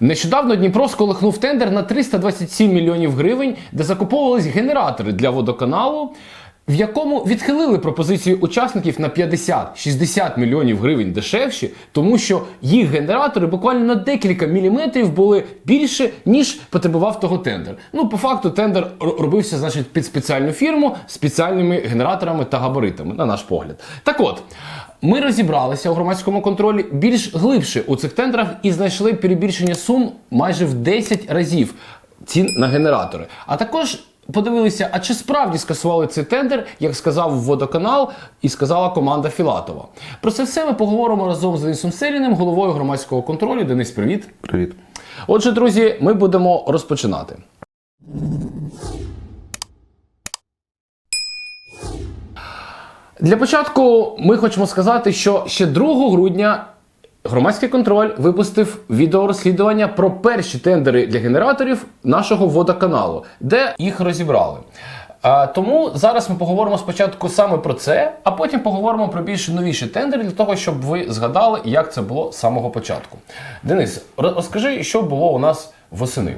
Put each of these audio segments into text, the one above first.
Нещодавно Дніпро сколихнув тендер на 327 мільйонів гривень, де закуповувались генератори для водоканалу, в якому відхилили пропозицію учасників на 50-60 мільйонів гривень дешевші, тому що їх генератори буквально на декілька міліметрів були більше, ніж потребував того тендер. Ну, по факту, тендер робився, значить, під спеціальну фірму з спеціальними генераторами та габаритами, на наш погляд. Так от. Ми розібралися у громадському контролі більш глибше у цих тендерах і знайшли перебільшення сум майже в 10 разів цін на генератори. А також подивилися, а чи справді скасували цей тендер, як сказав водоканал і сказала команда Філатова. Про це все ми поговоримо разом з Денисом Селіним, головою громадського контролю. Денис, привіт. Привіт. Отже, друзі, ми будемо розпочинати. Для початку ми хочемо сказати, що ще 2 грудня громадський контроль випустив відеорозслідування про перші тендери для генераторів нашого водоканалу, де їх розібрали. А, тому зараз ми поговоримо спочатку саме про це, а потім поговоримо про більш новіші тендери для того, щоб ви згадали, як це було з самого початку. Денис, розкажи, що було у нас восени.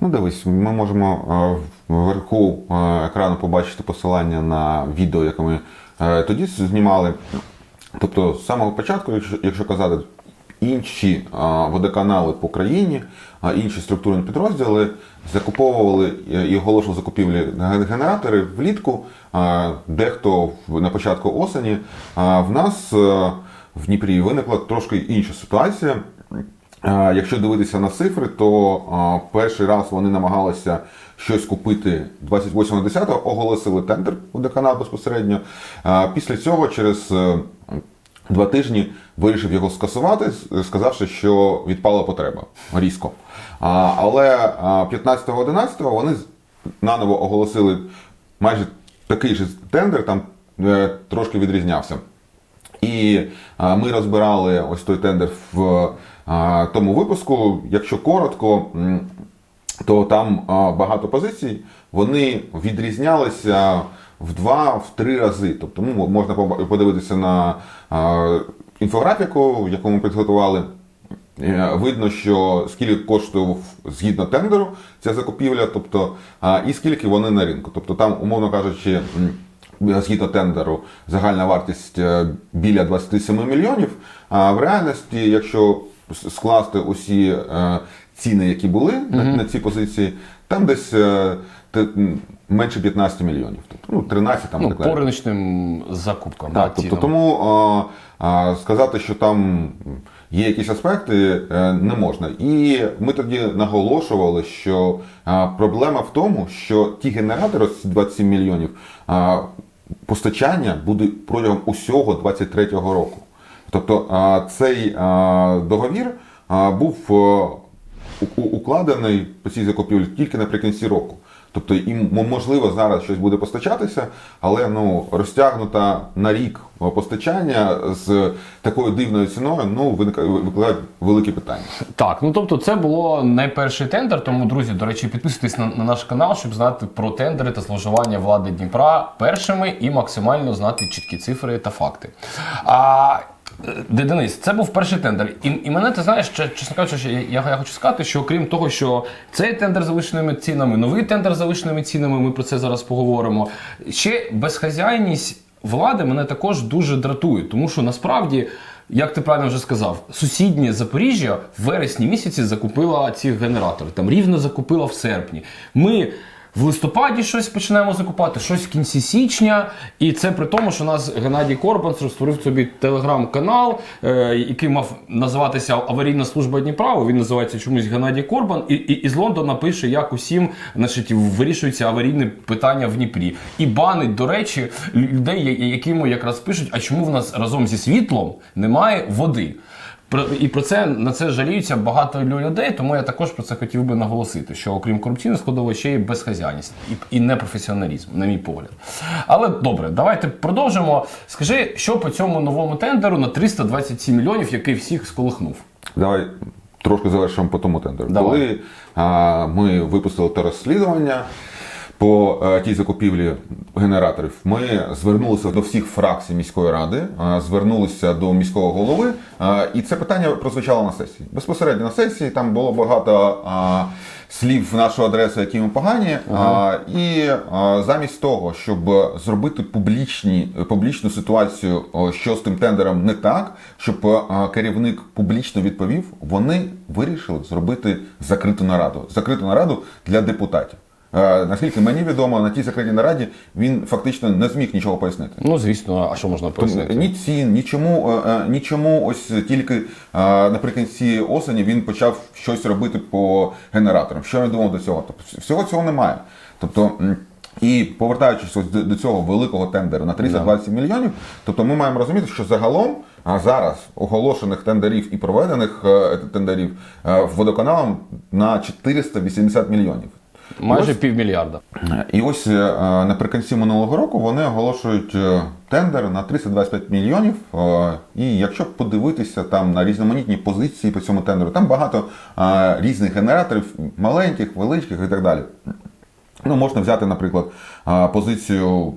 Ну, дивись, ми можемо е, вверху е, екрану побачити посилання на відео, яке ми тоді знімали. Тобто, з самого початку, якщо, якщо казати, інші е, водоканали по країні, інші структурні підрозділи закуповували е, і оголошували закупівлі генератори влітку. Е, Дехто на початку осені. А в нас е, в Дніпрі виникла трошки інша ситуація. Якщо дивитися на цифри, то перший раз вони намагалися щось купити 28.10, оголосили тендер у деканат безпосередньо. Після цього, через е, два тижні, вирішив його скасувати, сказавши, що відпала потреба різко. Але е, 15.11 вони наново оголосили майже такий же тендер, там е, трошки відрізнявся. І ми розбирали ось той тендер в тому випуску. Якщо коротко, то там багато позицій, вони відрізнялися в два-в три рази. Тобто ну, можна подивитися на інфографіку, яку ми підготували. Е, Видно, що скільки коштував згідно тендеру ця закупівля, тобто і скільки вони на ринку. Тобто там, умовно кажучи, згідно тендеру загальна вартість е, біля 27 мільйонів. А в реальності, якщо скласти усі е, ціни, які були на, на ці позиції, там десь е, те- менше 15 мільйонів. Тобто, ну, 13 там Ну, по риночним закупкам. Так, да, тобто тому а, а, сказати, що там є якісь аспекти, е, не можна. І ми тоді наголошували, що а, проблема в тому, що ті генератори, 27 мільйонів, а, постачання буде протягом усього 23-го року. Тобто цей договір був е, укладений по цій закупівлі тільки наприкінці року. Тобто, і можливо зараз щось буде постачатися, але ну розтягнута на рік постачання з такою дивною ціною, ну викликає великі питання. Так, ну тобто це було найперший тендер. Тому, друзі, до речі, підписуйтесь на, на наш канал, щоб знати про тендери та зловживання влади Дніпра першими і максимально знати чіткі цифри та факти. А Денис, це був перший тендер. І, і мене ти знаєш, че- чесно кажучи, я, я, я хочу сказати, що окрім того, що цей тендер завищеними цінами, новий тендер завищеними цінами, ми про це зараз поговоримо. Ще безхазяйність влади мене також дуже дратує, тому що насправді. Як ти правильно вже сказав, сусіднє Запоріжжя в вересні місяці закупила ці генератори. Там рівно закупила в серпні. Ми в листопаді щось починаємо закупати, щось в кінці січня. І це при тому, що у нас Геннадій Корбан створив собі телеграм-канал, е, який мав називатися Аварійна служба Дніпра. Він називається чомусь Геннадій Корбан, і, і, і з Лондона пише, як усім значить, вирішується аварійне питання в Дніпрі. І банить, до речі, людей, я- яким якраз пишуть, а чому в нас разом зі світлом немає води. Про- І про це на це жаліються багато лю- людей, тому я також про це хотів би наголосити, що окрім корупційної складової ще є безхазяйність і, і непрофесіоналізм, на мій погляд. Але добре, давайте продовжимо. Скажи, що по цьому новому тендеру на 327 мільйонів, який всіх сколихнув? Давай трошки завершимо по тому тендеру. Давай. Коли а, ми випустили те розслідування, по е, тій закупівлі генераторів. Ми звернулися до всіх фракцій міської ради, е, звернулися до міського голови, е, і це питання прозвучало на сесії. Безпосередньо на сесії там було багато слів в нашу адресу, які ми погані. Е, І замість того, щоб зробити публічні, публічну ситуацію, що з тим тендером не так, щоб керівник публічно відповів, вони вирішили зробити закриту нараду. Закриту нараду для депутатів. Наскільки мені відомо, на тій закритій нараді він фактично не зміг нічого пояснити. Ну, звісно, а що можна Тому пояснити? ні цін, нічому, е, е, нічому ось тільки е, наприкінці осені він почав щось робити по генераторам. Що я думав до цього? Тобто всього цього немає. Тобто. І повертаючись ось до, цього великого тендеру на 320 мільйонів, тобто ми маємо розуміти, що загалом а зараз оголошених тендерів і проведених тендерів водоканалом на 480 мільйонів. Майже півмільярда. І ось е, наприкінці минулого року вони оголошують е, тендер на 325 мільйонів. Е, І якщо подивитися там на різноманітні позиції по цьому тендеру, там багато різних генераторів, маленьких, великих і так далі. Ну, можна взяти, наприклад, позицію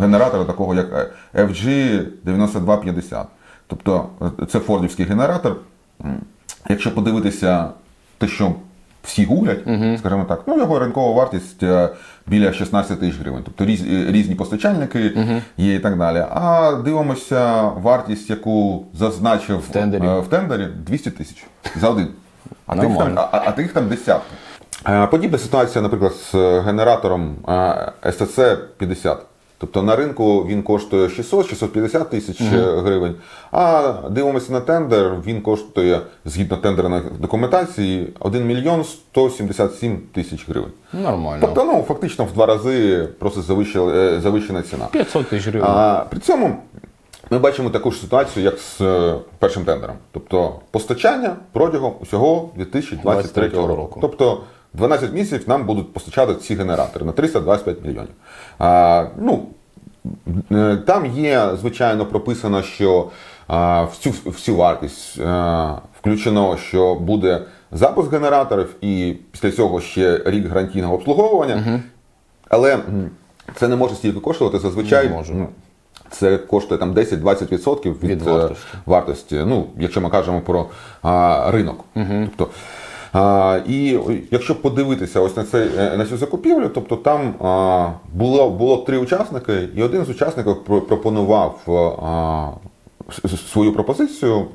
генератора, такого як е, FG 9250. Тобто це фордівський генератор. Якщо подивитися те, що всі гуглять, скажімо так, ну його ринкова вартість е, біля 16 тисяч гривень. Тобто різ, е, різні постачальники є і так далі. А дивимося вартість, яку зазначив в тендері. в тендері 200 тисяч за один. А тих, там, а, а тих там десятки. Е, Подібна ситуація, наприклад, з е, генератором STC 50. Тобто на ринку він коштує 600-650 тисяч е, гривень. А дивимося на тендер, він коштує згідно тендерної документації 1 мільйон 177 тисяч гривень. Нормально. Тобто, ну фактично в два рази просто е, завищена ціна. 500 тисяч гривень. А, при цьому ми бачимо таку ж ситуацію, як з е, першим тендером. Тобто постачання протягом усього 2023 року. року. Тобто 12 місяців нам будуть постачати ці генератори на 325 мільйонів. А, ну, е, там є, звичайно, прописано, що а, в цю всю вартість е, включено, що буде запуск генераторів, і після цього ще рік гарантійного обслуговування. Але це не може стільки коштувати. Зазвичай Не може. ну, це коштує там 10-20% від, Від е, вартості. вартості. Ну, якщо ми кажемо про а, ринок. Тобто, а, і якщо подивитися ось на цей е, на цю закупівлю, тобто там а, було, було три учасники, і один з учасників пропонував а, свою пропозицію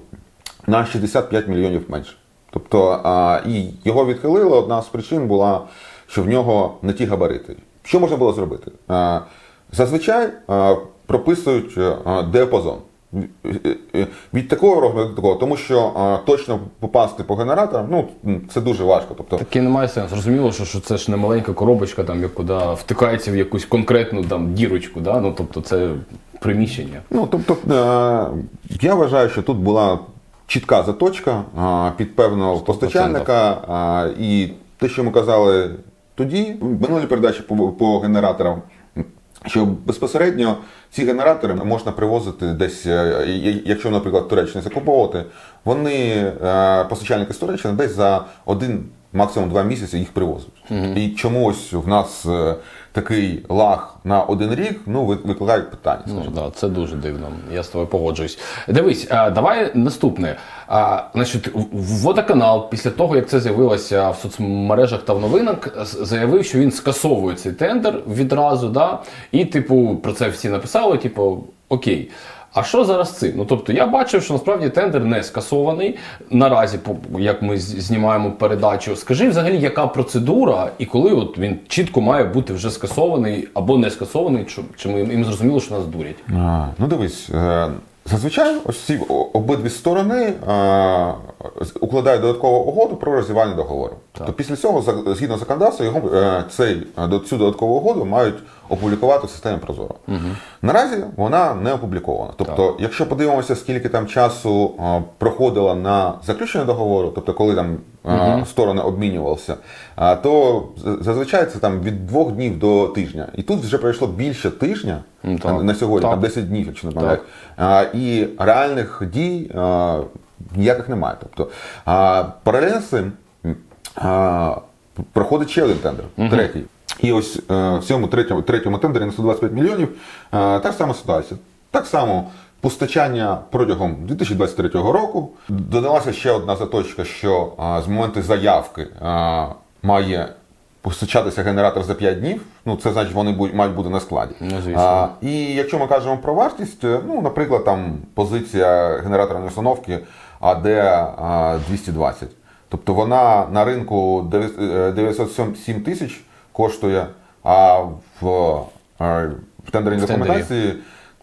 на 65 мільйонів менше. Тобто, а, і його відхилили. Одна з причин була, що в нього не ті габарити. Що можна було зробити? А, зазвичай а, прописують а, діапазон. Від такого року до такого, тому що а, точно попасти по генераторам, ну це дуже важко. Тобто, Таки немає сенсу. Зрозуміло, що, що це ж не маленька коробочка, там, як куди втикається в якусь конкретну там, дірочку. Да? Ну, тобто це приміщення. Ну, тобто, е, я вважаю, що тут була чітка заточка е, під певного постачальника. е, І те, що ми казали тоді, в минулій передачі по, по генераторам, що безпосередньо ці генератори можна привозити десь, е, якщо, наприклад, Туреччини закуповувати, вони, е, постачальники з Туреччини, десь за один, максимум два місяці їх привозять. І чомусь в нас е, такий лаг на один рік, ну, ви- викликають питання. Ну, да, це дуже дивно. Я з тобою погоджуюсь. Дивись, а, давай наступне. А, значить, водоканал, після того, як це з'явилося в соцмережах та в новинах, заявив, що він скасовує цей тендер відразу. Да? І, типу, про це всі написали: типу, окей. А що зараз цим? Ну тобто я бачив, що насправді тендер не скасований наразі, як ми знімаємо передачу. Скажи взагалі, яка процедура і коли от він чітко має бути вже скасований або не скасований, чи, ми їм зрозуміло, що нас дурять? А, ну дивись, е, зазвичай ось ці обидві сторони е, укладають додаткову угоду про розвивання договору. Тобто після цього, згідно законодавства, його е, цей цю додаткову угоду мають опублікувати в системі Прозоро. Наразі вона не опублікована. Тобто, якщо подивимося, скільки там часу е, проходило на заключення договору, тобто коли там е, сторони обмінювалися, а, то зазвичай це там від двох днів до тижня. І тут вже пройшло більше тижня Ну, так. на- сьогодні, Так. там 10 днів, якщо не. А, І реальних дій а, ніяких немає. Тобто, а, паралельно з цим а, проходить ще один тендер, третій. І ось е, в цьому третьому, третьому тендері на 125 мільйонів е, та ж сама ситуація. Так само постачання протягом 2023 року. Додалася ще одна заточка, що е, з моменту заявки має постачатися генератор за 5 днів. Ну, це значить, вони будуть- мають бути на складі. Ну, звісно. А, і якщо ми кажемо про вартість, ну, наприклад, там позиція генераторної установки АД 220. Тобто вона на ринку 907 тисяч коштує, а в, е, в тендерній В документації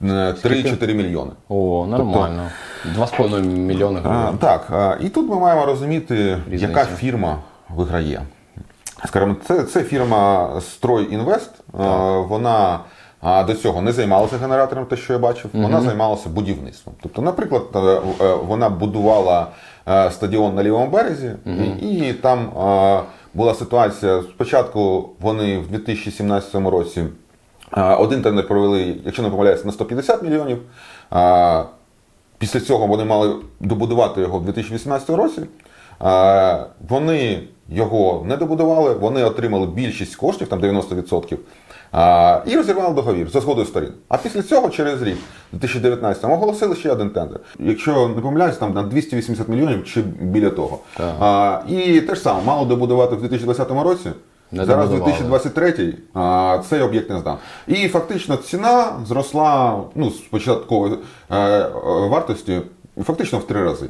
е, 3-4 мільйони. О, нормально. 2,5 мільйони гривень. так, і тут ми маємо розуміти, Різницю. яка фірма виграє. Скажімо, це, це фірма Стройінвест. А, Вона до цього не займалася генератором, те, що я бачив, вона займалася будівництвом. Тобто, наприклад, е, е, вона будувала е, стадіон на лівому березі, і, і там е, була ситуація. Спочатку вони в 2017 році Один тендер провели, якщо не помиляюся, на 150 мільйонів. Після цього вони мали добудувати його в 2018 році. Вони його не добудували, вони отримали більшість коштів, там 90%, а, і розірвали договір за згодою сторін. А після цього, через рік, в 2019 оголосили ще один тендер. Якщо не помиляюсь, там на 280 мільйонів чи біля того. Так. А, І те ж саме, мало добудувати в 2020 році. Не Зараз 2023 а, цей об'єкт не здав. І фактично ціна зросла ну, з початкової е, е, вартості фактично в три рази.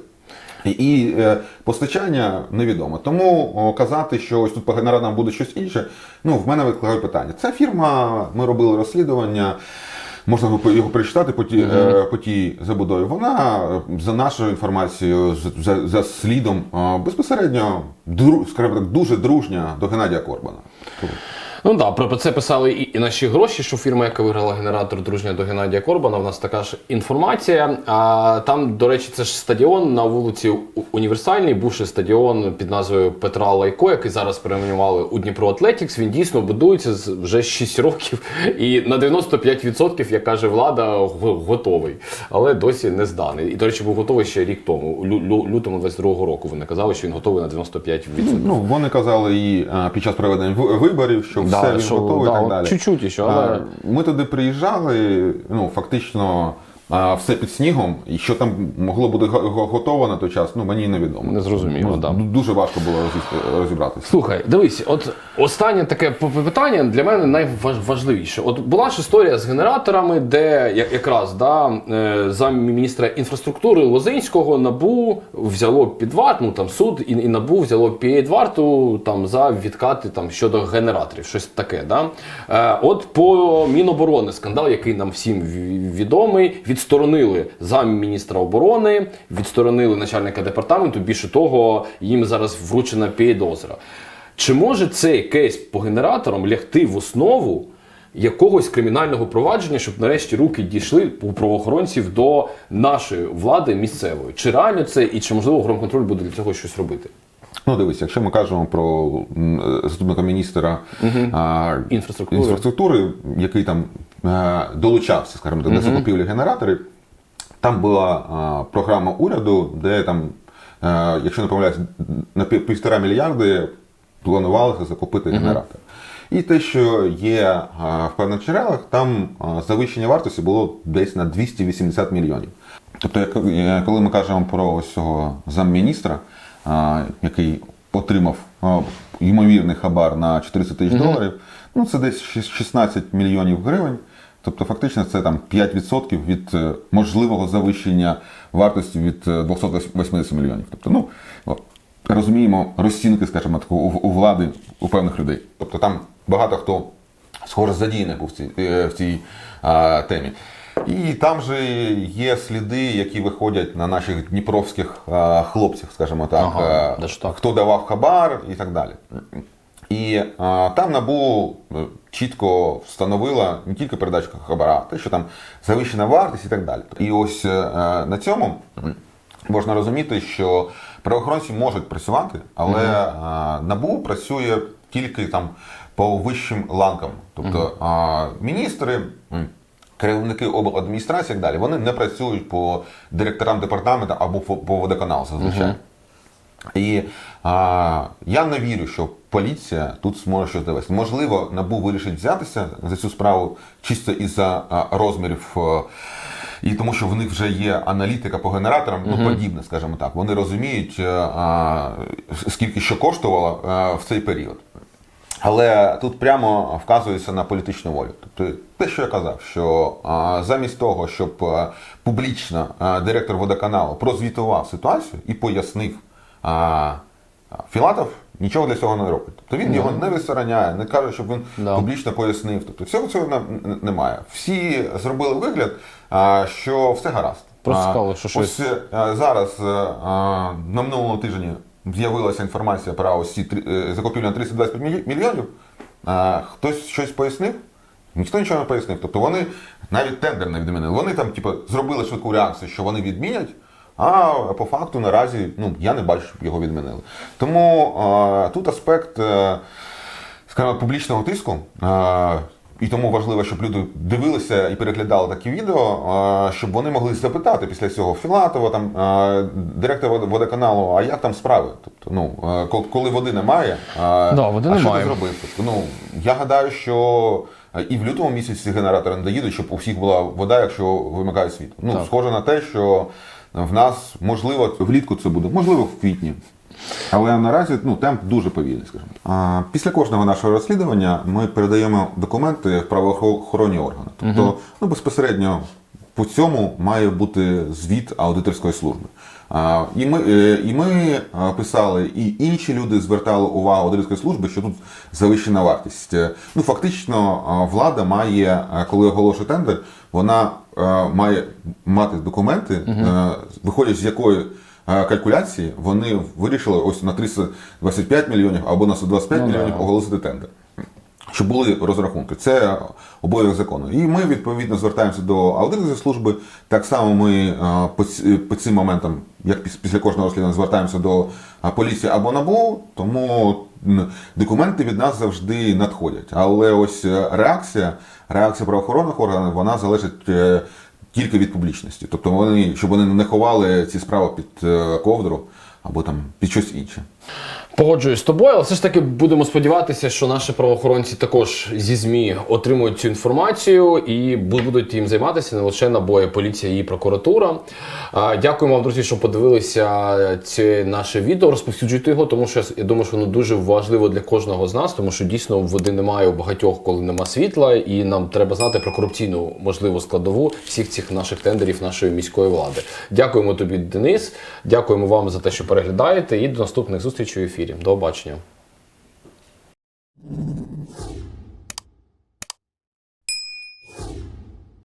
І, е, постачання невідомо. Тому казати, що ось тут по генераторам буде щось інше, ну в мене викликає питання. Ця фірма, ми робили розслідування. Можна його- перечитати по тій, е, по тій забудові. Вона, е, за нашою інформацією, за, за слідом, безпосередньо дру, скажімо так, дуже дружня до Геннадія Корбана. Ну так, про це писали і, і наші гроші, що фірма, яка виграла генератор дружня до Геннадія Корбана, в нас така ж інформація. А там, до речі, це ж стадіон на вулиці Універсальній, бувший стадіон під назвою Петра Лайко, який зараз перейменували у Дніпро Атлетікс. Він дійсно будується з- вже 6 років і на 95%, як каже влада, го- готовий, але досі не зданий. І, до речі, був готовий ще рік тому, у лю- лю- лютому 22-го року. Вони казали, що він готовий на 95%. Ну, вони казали і е, під час проведення виборів, що Да, все він що, готовий да, і так от далі. чуть-чуть ще, але- А, Ми туди приїжджали, ну фактично. А, Все під снігом, і що там могло бути го- го- готово на той час, ну мені невідомо. Незрозуміло, Ну, да. Дуже важко було розібратися. Слухай, дивись, от останнє таке питання для мене найважливіше. От була ж історія з генераторами, де якраз да, е, замміністра інфраструктури Лозинського набу взяло під варт, ну там суд і, і набу взяло під варту там за відкати там щодо генераторів, щось таке. Да? Е, от по Міноборони скандал, який нам всім відомий, відсторонили замміністра оборони, відсторонили начальника департаменту. Більше того, їм зараз вручена підозра. Чи може цей кейс по генераторам лягти в основу якогось кримінального провадження, щоб нарешті руки дійшли у правоохоронців до нашої влади місцевої? Чи реально це і чи можливо громконтроль буде для цього щось робити? Ну, дивись, якщо ми кажемо про е, заступника міністра а, Інфраструктури. інфраструктури, який там долучався, скажімо так, до закупівлі генераторів, там була а, програма уряду, де там, е, якщо не помиляюсь, на пів- півтора мільярди планувалося закупити генератор. І те, що є а, в певних джерелах, там а, завищення вартості було десь на 280 мільйонів. Тобто, як- е, коли ми кажемо про ось цього замміністра, а, який отримав а, ймовірний хабар на 400 тисяч доларів, ну це десь шіс- 16 мільйонів гривень. Тобто, фактично, це там 5% від е, можливого завищення вартості від е, 280 мільйонів. Тобто, ну розуміємо розцінки, скажімо так, у, влади у певних людей. Тобто там багато хто схоже задіяний був в цій, е, в цій а, темі. І там же є сліди, які виходять на наших дніпровських а, хлопців, скажімо так, Ага, е, так. хто давав хабар і так далі. І а, там НАБУ е, чітко встановила не тільки передачу хабара, те, що там завищена вартість і так далі. І ось е, е, на цьому можна розуміти, що правоохоронці можуть працювати, але е, НАБУ працює тільки там по вищим ланкам. Тобто а, міністри. Керівники обладміністрації і так далі, вони не працюють по директорам департаменту або по, водоканалу зазвичай. І а, я не вірю, що поліція тут зможе щось довести. Можливо, НАБУ вирішить взятися за цю справу чисто із-за розмірів. е, І тому, що в них вже є аналітика по генераторам, ну подібне, скажімо так. Вони розуміють, е, а, скільки що коштувало е, в цей період. Але тут прямо вказується на політичну волю. Тобто те, що я казав, що а, замість того, щоб а, публічно а, директор водоканалу прозвітував ситуацію і пояснив, а, а, Філатов нічого для цього не робить. Тобто він його не висороняє, не каже, щоб він Да. публічно пояснив. Тобто всього цього немає. Всі зробили вигляд, що все гаразд. Просто сказали, що щось- ось Е, Зараз е, на минулому тижні з'явилася інформація про ось ці е, закупівлю на 325 мільйонів. Хтось щось пояснив? Ніхто нічого не пояснив. Тобто вони навіть тендер не відмінили. Вони там, типу, зробили швидку реакцію, що вони відмінять. А по факту наразі ну, я не бачу, щоб його відмінили. Тому е, тут аспект е, скажімо, публічного тиску. е, І тому важливо, щоб люди дивилися і переглядали такі відео, щоб вони могли запитати після цього Філатова, там директора вод- водоканалу, а як там справи? Тобто, ну е, коли води немає, Да, води а що немає. ти зробив? Тобто, ну я гадаю, що е, і в лютому місяці генератори не доїдуть, щоб у всіх була вода, якщо вимикають світло. Ну Так. схоже на те, що в нас можливо влітку це буде, можливо, в квітні. Але наразі ну, темп дуже повільний, скажімо. А, після кожного нашого розслідування ми передаємо документи в правоохоронні органи. Тобто, ну, безпосередньо по цьому має бути звіт аудиторської служби. А, і ми, е, і ми писали, і інші люди звертали увагу аудиторської служби, що тут завищена вартість. Е, Ну, фактично, влада має, коли оголошує тендер, вона е, має мати документи, е, виходячи з якої е, калькуляції вони вирішили ось на 325 мільйонів або на 125 Ну, мільйонів оголосити тендер. Щоб були розрахунки. Це обов'язок закону. І ми відповідно звертаємося до аудиторської служби. Так само ми е, по, цим моментам, як піс- після кожного розслідування, звертаємося до е, поліції або НАБУ, тому документи від нас завжди надходять. Але ось е, реакція, реакція правоохоронних органів, вона залежить. Тільки від публічності, тобто вони, щоб вони не ховали ці справи під ковдру або там під щось інше. Погоджуюсь з тобою, але все ж таки будемо сподіватися, що наші правоохоронці також зі ЗМІ отримують цю інформацію і будуть їм займатися не лише набої поліція і прокуратура. Дякуємо вам, друзі, що подивилися це наше відео. Розповсюджуйте його, тому що я думаю, що воно дуже важливо для кожного з нас, тому що дійсно води немає у багатьох, коли нема світла, і нам треба знати про корупційну можливу складову всіх цих наших тендерів нашої міської влади. Дякуємо тобі, Денис. Дякуємо вам за те, що переглядаєте, і до наступних зустрічей у ефірі. До побачення.